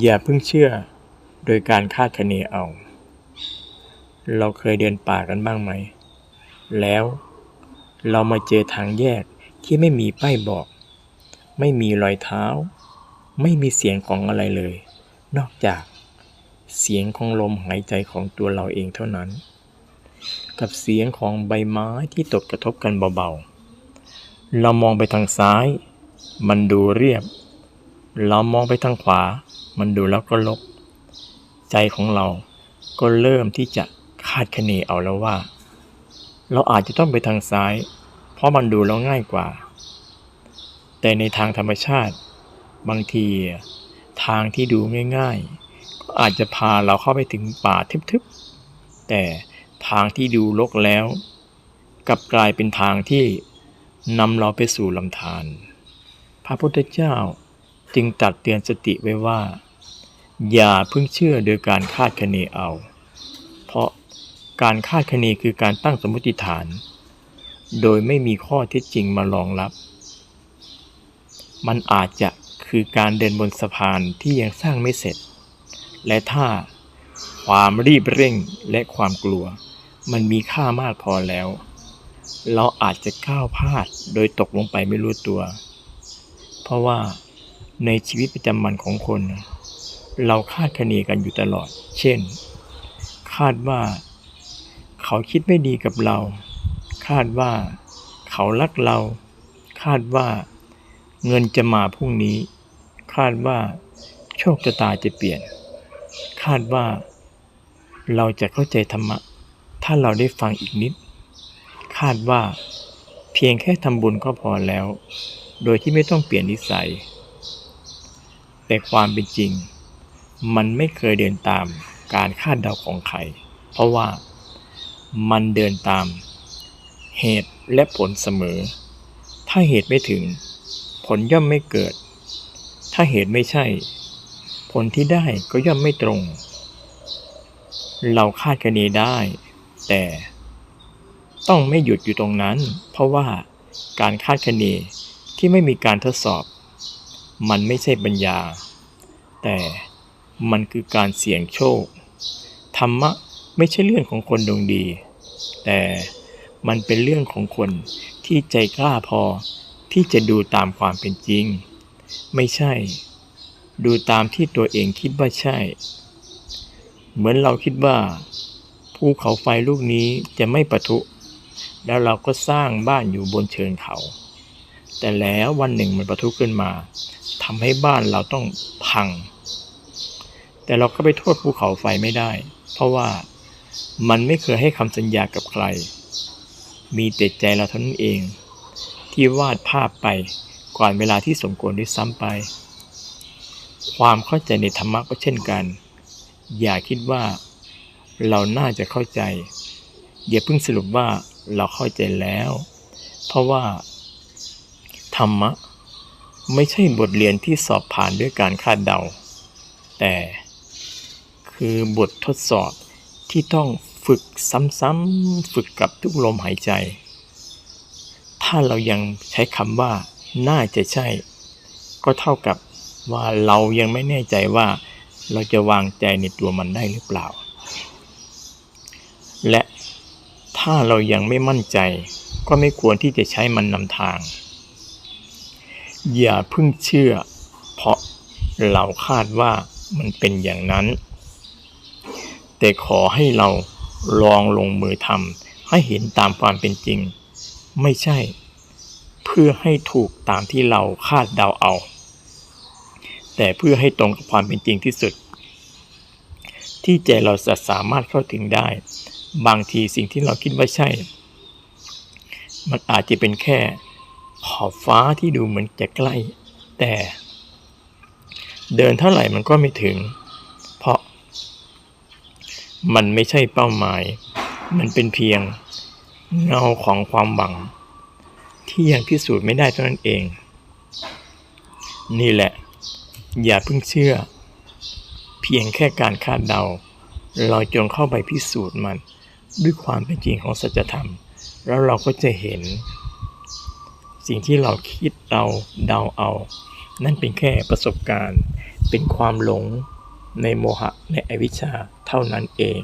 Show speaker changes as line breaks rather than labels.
อย่าเพิ่งเชื่อโดยการคาดคะเนเอา เราเคยเดินป่ากันบ้างไหม แล้วเรามาเจอทางแยกที่ไม่มีป้ายบอก ไม่มีรอยเท้า ไม่มีเสียงของอะไรเลย นอกจากเสียงของลมหายใจของตัวเราเองเท่านั้น กับเสียงของใบไม้ที่ตกกระทบกันเบาๆ เรามองไปทางซ้าย มันดูเรียบ เรามองไปทางขวา มันดูแล้วก็ลกใจของเราก็เริ่มที่จะคาดคะเนเอาแล้วว่า เราอาจจะต้องไปทางซ้าย เพราะมันดูแล้วง่ายกว่า แต่ในทางธรรมชาติ บางทีทางที่ดูง่ายๆ ก็อาจจะพาเราเข้าไปถึงป่าทึบๆ แต่ทางที่ดูรกแล้ว กลับกลายเป็นทางที่นำเราไปสู่ลำธารพระพุทธเจ้าจึงตัดเตือนสติไว้ว่า อย่าเพิ่งเชื่อโดยการคาดคะเนเอา เพราะการคาดคะเนคือการตั้งสมมติฐาน โดยไม่มีข้อเท็จจริงมารองรับ มันอาจจะคือการเดินบนสะพานที่ยังสร้างไม่เสร็จ และถ้าความรีบเร่งและความกลัว มันมีค่ามากพอแล้ว เราอาจจะก้าวพลาดโดยตกลงไปไม่รู้ตัว เพราะว่าในชีวิตประจำวันของคน เราคาดคะเนกันอยู่ตลอด เช่น คาดว่า เขาคิดไม่ดีกับเรา คาดว่า เขารักเรา คาดว่า เงินจะมาพรุ่งนี้ คาดว่า โชคชะตาจะเปลี่ยน คาดว่า เราจะเข้าใจธรรมะ ถ้าเราได้ฟังอีกนิด คาดว่า เพียงแค่ทำบุญก็พอแล้ว โดยที่ไม่ต้องเปลี่ยนนิสัย แต่ความเป็นจริง มันไม่เคยเดินตามการคาดเดาของใคร เพราะว่ามันเดินตาม เหตุและผลเสมอ ถ้าเหตุไม่ถึง ผลย่อมไม่เกิด ถ้าเหตุไม่ใช่ ผลที่ได้ก็ย่อมไม่ตรง เราคาดคะเนได้ แต่ต้องไม่หยุดอยู่ตรงนั้น เพราะว่าการคาดคะเนที่ไม่มีการทดสอบ มันไม่ใช่ปัญญา แต่ มันคือการเสี่ยงโชค ธรรมะไม่ใช่เรื่องของคนดวงดี แต่มันเป็นเรื่องของคนที่ใจกล้าพอที่จะดูตามความเป็นจริง ไม่ใช่ ดูตามที่ตัวเองคิดว่าใช่ เหมือนเราคิดว่าภูเขาไฟลูกนี้จะไม่ปะทุ แล้วเราก็สร้างบ้านอยู่บนเชิงเขา แต่แล้ววันหนึ่งมันปะทุขึ้นมาทำให้บ้านเราต้องพัง แต่เราก็ไปโทษภูเขาไฟไม่ได้ เพราะว่ามันไม่เคยให้คำสัญญากับใคร มีแต่ใจเราเท่านั้นเอง ที่วาดภาพไปก่อนเวลาที่สมควรด้วยซ้ำไป ความเข้าใจในธรรมะก็เช่นกัน อย่าคิดว่าเราน่าจะเข้าใจ อย่าเพิ่งสรุปว่าเราเข้าใจแล้ว เพราะว่า ธรรมะ ไม่ใช่บทเรียนที่สอบผ่านด้วยการคาดเดา แต่ คือบททดสอบที่ต้องฝึกซ้ำๆฝึกกับทุกลมหายใจ ถ้าเรายังใช้คำว่า น่าจะใช่ ก็เท่ากับว่าเรายังไม่แน่ใจว่า เราจะวางใจในตัวมันได้หรือเปล่า และถ้าเรายังไม่มั่นใจ ก็ไม่ควรที่จะใช้มันนำทาง อย่าเพิ่งเชื่อ เพราะเราคาดว่ามันเป็นอย่างนั้น แต่ขอให้เราลองลงมือทำให้เห็นตามความเป็นจริง ไม่ใช่ เพื่อให้ถูกตามที่เราคาดเดาเอา แต่เพื่อให้ตรงกับความเป็นจริงที่สุด ที่ใจเราจะสามารถเข้าถึงได้ บางทีสิ่งที่เราคิดว่าใช่ มันอาจจะเป็นแค่ขอบฟ้าที่ดูเหมือนจะใกล้ แต่ เดินเท่าไหร่มันก็ไม่ถึง มันไม่ใช่เป้าหมาย มันเป็นเพียงเงาของความหวัง ที่ยังพิสูจน์ไม่ได้เท่านั้นเอง นี่แหละ อย่าเพิ่งเชื่อ เพียงแค่การคาดเดา เราจงเข้าไปพิสูจน์มัน ด้วยความเป็นจริงของสัจธรรม แล้วเราก็จะเห็น สิ่งที่เราคิดเราเดาเอา นั่นเป็นแค่ประสบการณ์ เป็นความหลง ในโมหะในอวิชชาเท่านั้นเอง